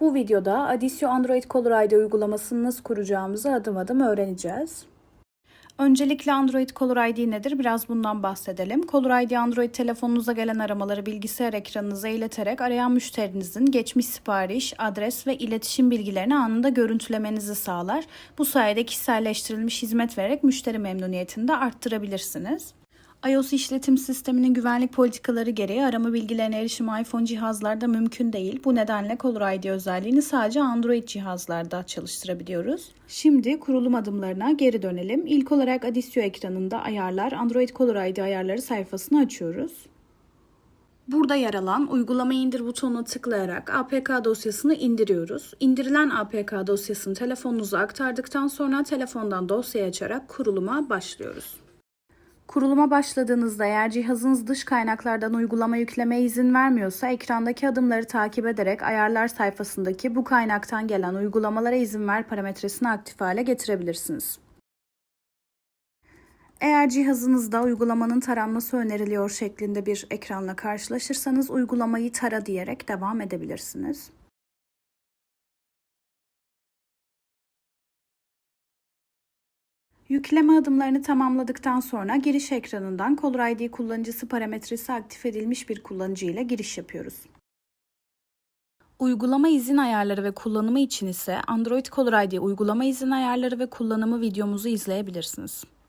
Bu videoda Adisio Android Caller ID uygulamasını nasıl kuracağımızı adım adım öğreneceğiz. Öncelikle Android Caller ID nedir? Biraz bundan bahsedelim. Caller ID Android telefonunuza gelen aramaları bilgisayar ekranınıza ileterek arayan müşterinizin geçmiş sipariş, adres ve iletişim bilgilerini anında görüntülemenizi sağlar. Bu sayede kişiselleştirilmiş hizmet vererek müşteri memnuniyetini de arttırabilirsiniz. iOS işletim sisteminin güvenlik politikaları gereği arama bilgilerine erişim iPhone cihazlarda mümkün değil. Bu nedenle Caller ID özelliğini sadece Android cihazlarda çalıştırabiliyoruz. Şimdi kurulum adımlarına geri dönelim. İlk olarak Adisio ekranında ayarlar, Android Caller ID ayarları sayfasını açıyoruz. Burada yer alan uygulama indir butonuna tıklayarak APK dosyasını indiriyoruz. İndirilen APK dosyasını telefonunuza aktardıktan sonra telefondan dosyayı açarak kuruluma başlıyoruz. Kuruluma başladığınızda eğer cihazınız dış kaynaklardan uygulama yüklemeye izin vermiyorsa ekrandaki adımları takip ederek ayarlar sayfasındaki bu kaynaktan gelen uygulamalara izin ver parametresini aktif hale getirebilirsiniz. Eğer cihazınızda uygulamanın taranması öneriliyor şeklinde bir ekranla karşılaşırsanız uygulamayı tara diyerek devam edebilirsiniz. Yükleme adımlarını tamamladıktan sonra giriş ekranından Caller ID kullanıcısı parametresi aktif edilmiş bir kullanıcı ile giriş yapıyoruz. Uygulama izin ayarları ve kullanımı için ise Android Caller ID uygulama izin ayarları ve kullanımı videomuzu izleyebilirsiniz.